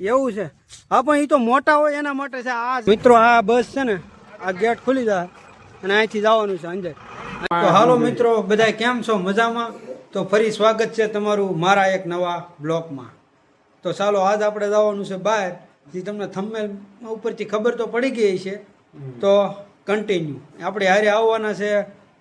એવું છે. હા, પણ એ તો મોટા હોય એના માટે છે. આ મિત્રો, આ બસ છે ને, આ ગેટ ખુલી જાય અને અહીંથી જવાનું છે અંદર. તો હાલો મિત્રો બધા કેમ છો? મજામાં? તો ફરી સ્વાગત છે તમારું મારા એક નવા બ્લોકમાં. તો ચાલો, આજ આપણે જવાનું છે બહાર. જે તમને થંબમેલ ઉપરથી ખબર તો પડી ગઈ છે તો કન્ટિન્યુ આપણે હારે આવવાના છે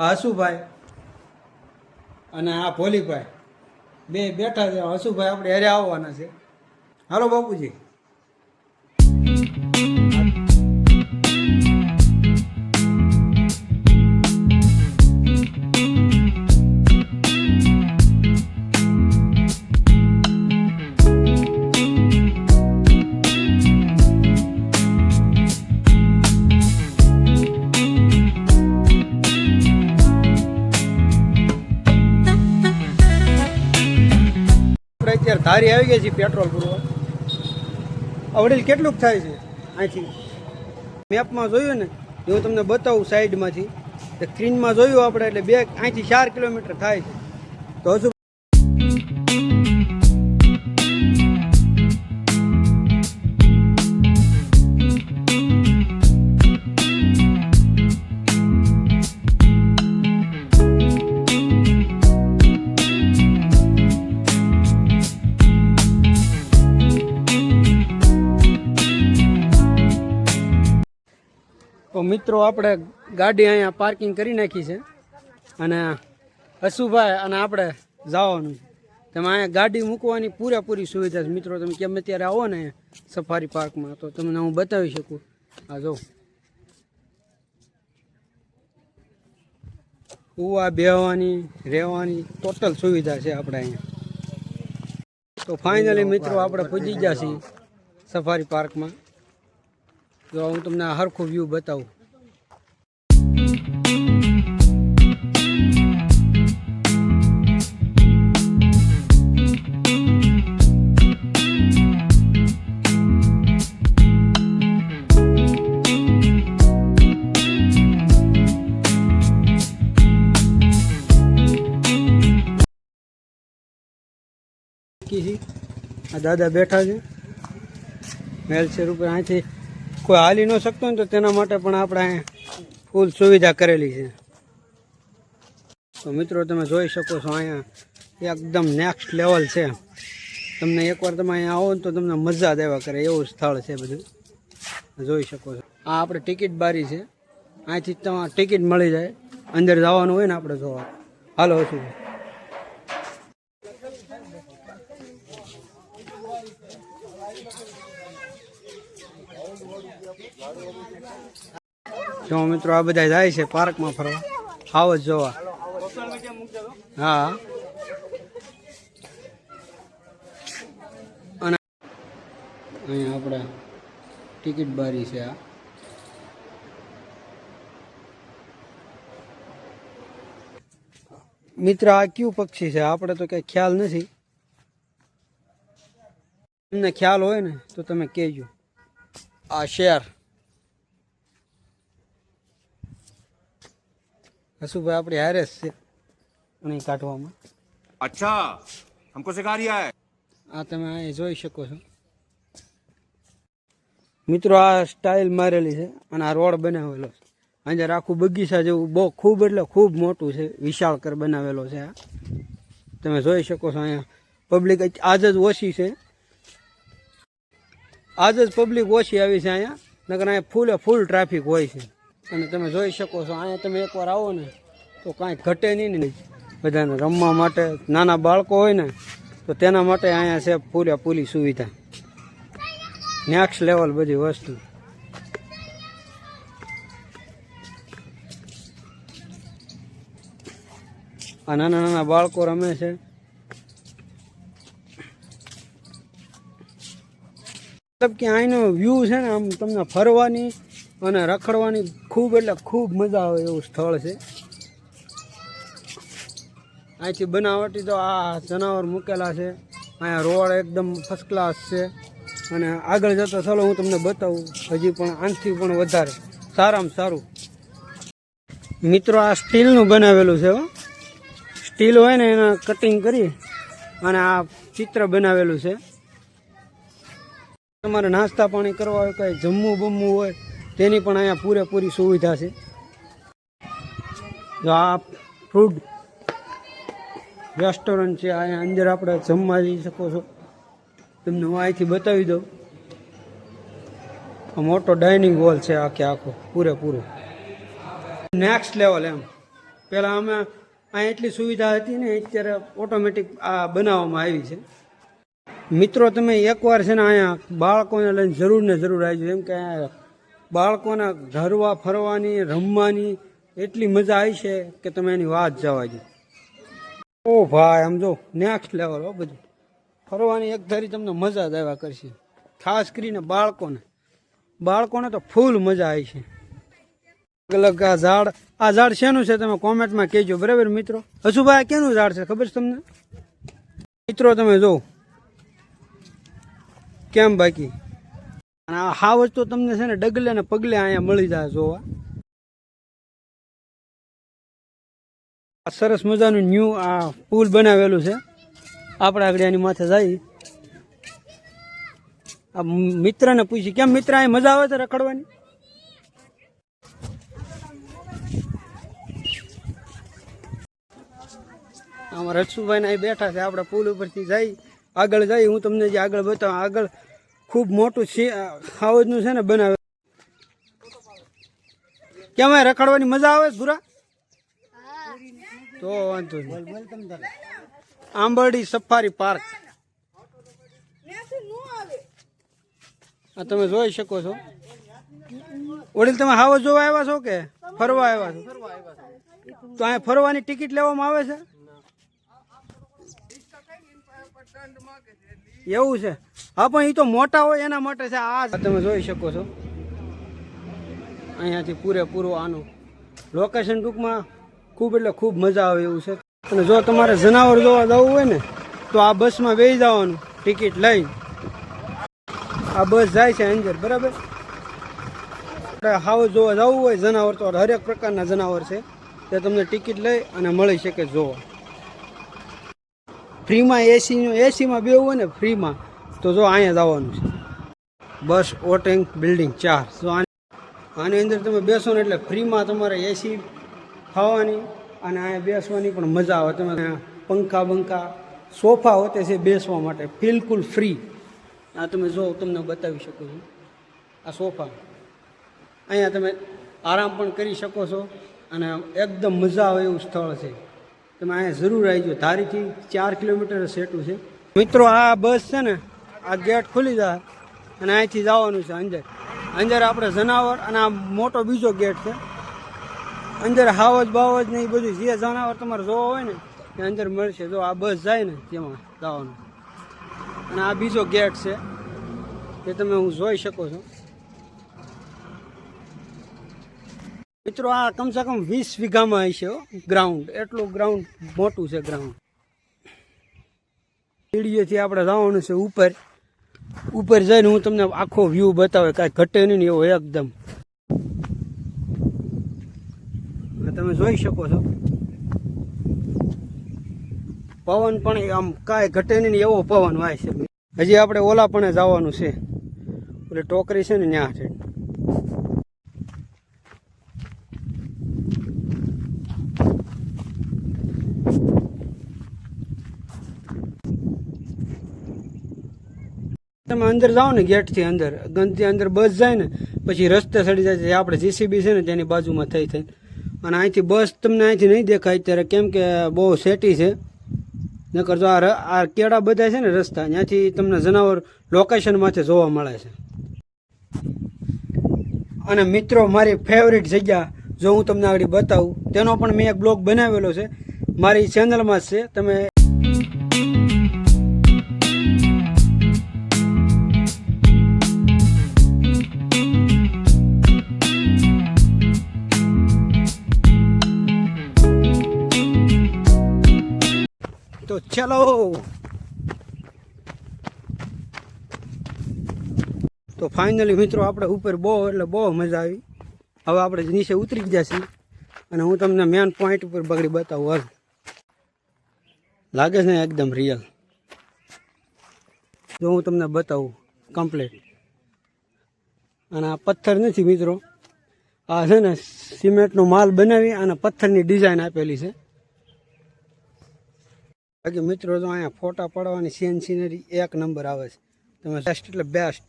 હસુભાઈ અને આ ભોલીભાઈ. બે બેઠા છે. હસુભાઈ આપણે હારે આવવાના છે. હાલો બાપુજી. આપણે આવી ગઈ છે પેટ્રોલ પૂરવા અવડેલ કેટલુંક થાય છે અહીંથી? મેપમાં જોયું ને હું તમને બતાવું સાઈડમાંથી સ્ક્રીનમાં જોયું આપણે, એટલે બે, અહીંથી ચાર કિલોમીટર થાય છે. તો હજુ મિત્રો, આપણે ગાડી અહીંયા પાર્કિંગ કરી નાખી છે. અને હસુભાઈ અને આપણે જવાનું તમે અહીંયા ગાડી મૂકવાની પૂરેપૂરી સુવિધા છે. મિત્રો, તમે કેમ ત્યારે આવો ને સફારી પાર્કમાં તો તમને હું બતાવી શકું. આ જો. ઉવા બેહવાની, રહેવાની ટોટલ સુવિધા છે આપણે અહીંયા. તો ફાઇનલી મિત્રો, આપણે પૂજી ગયા છીએ સફારી પાર્કમાં જો હું તમને સરખો વ્યૂ બતાવું. દાદા બેઠા છે. વ્હીલચેર ઉપર અહીંથી કોઈ હાલી ન શકતો ને તો તેના માટે પણ આપણે અહીંયા ફૂલ સુવિધા કરેલી છે. તો મિત્રો તમે જોઈ શકો છો અહીંયા એકદમ નેક્સ્ટ લેવલ છે. તમને એકવાર તમે અહીંયા આવો ને તો તમને મજા દેવા કરે એવું સ્થળ છે બધું. જોઈ શકો છો. આ આપણે ટિકિટ બારી છે. અહીંથી તમારે ટિકિટ મળી જાય. અંદર જવાનું હોય ને આપણે જોવા. હાલો શું? જો મિત્રો, આ બધા જાય છે પાર્કમાં ફરવા. આવો જ જોવા. હા. અને અહીંયા આપણે ટિકિટ બારી છે આ. મિત્ર, આ કયું પક્ષી છે? આપણે તો કઈ ખ્યાલ નથી. તમને ખ્યાલ હોય ને, તો તમે કહેજો. આ શેર. હસુભાઈ આપણી હારે છે. ઉણી કાઢવામાં. અચ્છા હમકો સિખા રહ્યા હે આ તમે અહીં જોઈ શકો છો. મિત્રો આ સ્ટાઇલ મારેલી છે અને આ રોડ બનાવેલો છે. આજે આખું બગીચા જેવું બહુ ખૂબ એટલે ખૂબ મોટું છે વિશાળ કર બનાવેલો છે આ. તમે જોઈ શકો છો અહીંયા. પબ્લિક આજ જ ઓછી છે. આજ જ પબ્લિક ઓછી આવી છે અહીંયા. નકર અહીંયા ફૂલે ફૂલ ટ્રાફિક હોય છે. અને તમે જોઈ શકો છો, અહીંયા તમે એકવાર આવો ને, તો કાંઈ ઘટે નહીં ને બધાને રમવા માટે નાના બાળકો હોય ને, તો તેના માટે અહીંયા છે પૂર્યા પૂરી સુવિધા. નેક્સ્ટ લેવલ બધી વસ્તુ. આ નાના નાના બાળકો રમે છે. મતલબ કે અહીંનો વ્યૂ છે ને, આમ તમને ફરવાની અને રખડવાની ખૂબ એટલે ખૂબ મજા આવે એવું સ્થળ છે. અહીંથી બનાવટી તો આ જનાવર મૂકેલા છે. અહીંયા રોડ એકદમ ફર્સ્ટ ક્લાસ છે. અને આગળ જતા ચાલો હું તમને બતાવું. હજી પણ આનથી પણ વધારે. સારામાં સારું. મિત્રો, આ સ્ટીલનું બનાવેલું છે સ્ટીલ હોય ને એના કટિંગ કરી અને આ ચિત્ર બનાવેલું છે. તમારે નાસ્તા પાણી કરવા હોય, કંઈ જમવું બમવું હોય તેની પણ અહીંયા પૂરેપૂરી સુવિધા છે. જો આ ફૂડ રેસ્ટોરન્ટ છે, અહીંયા અંદર આપણે જમવા જઈ શકો છો. તમને હું અહીંથી બતાવી દઉં. આ મોટો ડાઇનિંગ હોલ છે આખે આખો, પૂરેપૂરો. નેક્સ્ટ લેવલ એમ. પહેલાં અમે અહીં એટલી સુવિધા હતી ને, અત્યારે ઓટોમેટિક આ બનાવવામાં આવી છે. મિત્રો, તમે એકવાર છે ને અહીંયા બાળકોને લઈને જરૂર ને જરૂર આવી એમ કે અહીંયા બાળકોના ઘરવા ફરવાની, રમવાની એટલી મજા આવી છે કે તમે એની વાત જવા દો. ઓ ભાઈ, આમ જો નેક્સ્ટ લેવલ હો બધું. ફરવાની એક ધારી તમને મજા જ આવ્યા કરશે. ખાસ કરીને બાળકોને. બાળકોને તો ફૂલ મજા આવી છે. અલગ અલગ આ ઝાડ આ ઝાડ શેનું છે તમે કોમેન્ટમાં કહેજો, બરાબર મિત્રો? હસુભાઈ, કેનું ઝાડ છે ખબર છે તમને? મિત્રો, તમે જો. કેમ બાકી? અને હા વસ્તુ તમને છે ને ડગલે ને પગલે અહીંયા મળી જાય જોવા. આ સરસ મજાનું ન્યૂ આ પુલ બનાવેલું છે. આપણે આગળ એની માથે જઈ આ મિત્રને પૂછી કેમ મિત્ર, અહીં મજા આવે છે રખડવાની? આમાં રક્ષુભાઈ અહીં બેઠા છે, આપણે પુલ ઉપરથી જઈ આગળ જઈ હું તમને જે આગળ બતાવું, આગળ ખૂબ મોટું ખાવજનું છે ને બનાવે. કેમ રખડવાની મજા આવે ભૂરા? તો વાંધો નહીં. Ambardi safari park. આ તમે જોઈ શકો છો. વડીલ તમે હાવજ જોવા આવ્યા છો કે ફરવા આવ્યા છો? તો અહીંયા ફરવાની ટિકિટ લેવામાં આવે છે? એવું છે? હા, પણ એ તો મોટા હોય એના માટે છે. આ તમે જોઈ શકો છો. અહીંયાથી પૂરેપૂરું આનું લોકેશન ટૂંકમાં ખૂબ એટલે ખૂબ મજા આવે એવું છે. અને જો તમારે જનાવર જોવા જવું હોય ને, તો આ બસમાં બેસી જવાનું, ટિકિટ લઈ આ બસ જાય છે અંજર બરાબર? હાવ જોવા જવું હોય જનાવર તો હરેક પ્રકારના જનાવર છે. તે તમને ટિકિટ લઈ અને મળી શકે જોવા. ફ્રીમાં એસી એસીમાં બેવું હોય ને ફ્રીમાં તો જો અહીંયા જવાનું છે. બસ ઓટેન્ક બિલ્ડિંગ, ચાર. તો આની અંદર તમે બેસો ને એટલે ફ્રીમાં તમારે એસી ખાવાની અને અહીંયા બેસવાની પણ મજા આવે. તમે પંખા બંખા, સોફા હોતે છે બેસવા માટે, બિલકુલ ફ્રી. આ તમે જો, તમને બતાવી શકો છો. આ સોફા. અહીંયા તમે આરામ પણ કરી શકો છો અને એકદમ મજા આવે એવું સ્થળ છે. તમે અહીંયા જરૂર આવી જાઓ ધારીથી ચાર કિલોમીટર સેટું છે. મિત્રો, આ બસ છે ને આ ગેટ ખુલી જાય અને અહીંથી જવાનું છે અંદર. અંદર આપણે જનાવર અને આ મોટો બીજો ગેટ છે. અંદર હાવજ બાવજ ને એ બધું જે જનાવર તમારે જોવો હોય ને, એ અંદર મળશે. જો આ બસ જાય ને તેમાં જવાનું. અને આ બીજો ગેટ છે, એ તમે હું જોઈ શકો છો. મિત્રો, આ કમસે કમ વીસ વીઘામાં હશે ગ્રાઉન્ડ એટલું ગ્રાઉન્ડ મોટું છે ગ્રાઉન્ડ સીડીએથી આપણે જવાનું છે ઉપર. ઉપર જઈને હું તમને આખો વ્યૂ બતાવે. કાંઈ ઘટે નહીં એવો એકદમ. તમે જોઈ શકો છો. પવન પણ આમ કાંઈ ઘટે નહીં એવો પવન વાય છે. હજી આપણે ઓલા પણ જવાનું છે. એટલે ટોકરી છે ને ત્યાં છે. તમે અંદર જાઓ ને ગેટથી અંદર ગંદથી અંદર બસ જાય ને, પછી રસ્તે સડી જાય છે. આપણે જીસીબી છે ને, તેની બાજુમાં થઈ થઈ. અને અહીંથી બસ તમને અહીંથી નહીં દેખાય. અત્યારે કેમ કે બહુ સેટી છે. નકર જો આ આ કેળા બધા છે ને રસ્તા, ત્યાંથી તમને જનાવર લોકેશનમાંથી જોવા મળે છે. અને મિત્રો, મારી ફેવરિટ જગ્યા, જો હું તમને આગળ બતાવું, તેનો પણ મેં એક બ્લોગ બનાવેલો છે. મારી ચેનલમાં જ છે. તમે ફાઇનલી મિત્રો, આપણે ઉપર બહુ, એટલે બહુ મજા આવી. હવે આપણે નીચે ઉતરી ગયા છીએ અને હું તમને મેન પોઈન્ટ ઉપર બગડી બતાવું, હાલ. લાગે છે ને એકદમ રિયલ જો હું તમને બતાવું કમ્પ્લીટ અને આ પથ્થર નથી મિત્રો. આ છે ને સિમેન્ટનો માલ બનાવી અને પથ્થરની ડિઝાઇન આપેલી છે. બાકી મિત્રો, જો અહીંયા ફોટા પડવાની સીન સિનરી એક નંબર આવે છે. તમે બેસ્ટ એટલે બેસ્ટ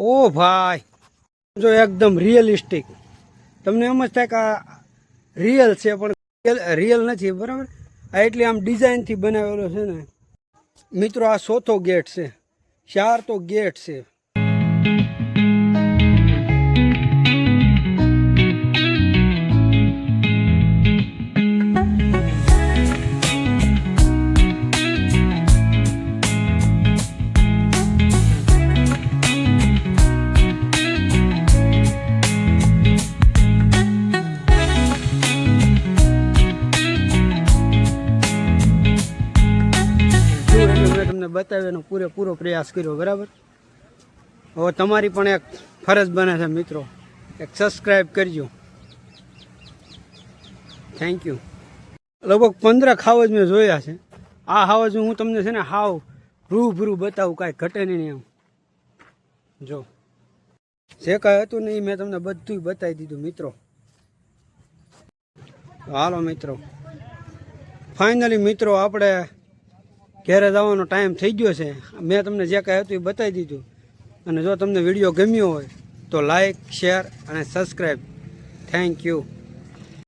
ઓ ભાઈ, જો એકદમ રિયલિસ્ટિક તમને એમ જ થાય કે આ રિયલ છે, પણ રિયલ નથી, બરાબર? આ એટલી આમ ડિઝાઇનથી બનાવેલો છે ને. મિત્રો, આ ચોથો ગેટ છે ચાર તો ગેટ છે. એટલે એનો પૂરેપૂરો પ્રયાસ કર્યો, બરાબર? હવે તમારી પણ એક ફરજ બને છે, મિત્રો. એક સબસ્ક્રાઈબ કરજો. થેન્ક યુ લગભગ પંદર હાવજ મેં જોયા છે. આ હાવજ હું તમને છે ને હાવ રૂબરૂ બતાવું, કાંઈ ઘટે નહીં એમ. જો. જે કાંઈ હતું ને એ મેં તમને બધું બતાવી દીધું, મિત્રો. હાલો, મિત્રો. ફાઇનલી મિત્રો, આપણે ઘેરે જવાનો ટાઈમ થઈ ગયો છે. મેં તમને જે કાંઈ હતું એ બતાવી દીધું. અને જો તમને વીડિયો ગમ્યો હોય તો લાઈક શેર અને સબસ્ક્રાઈબ થેન્ક યુ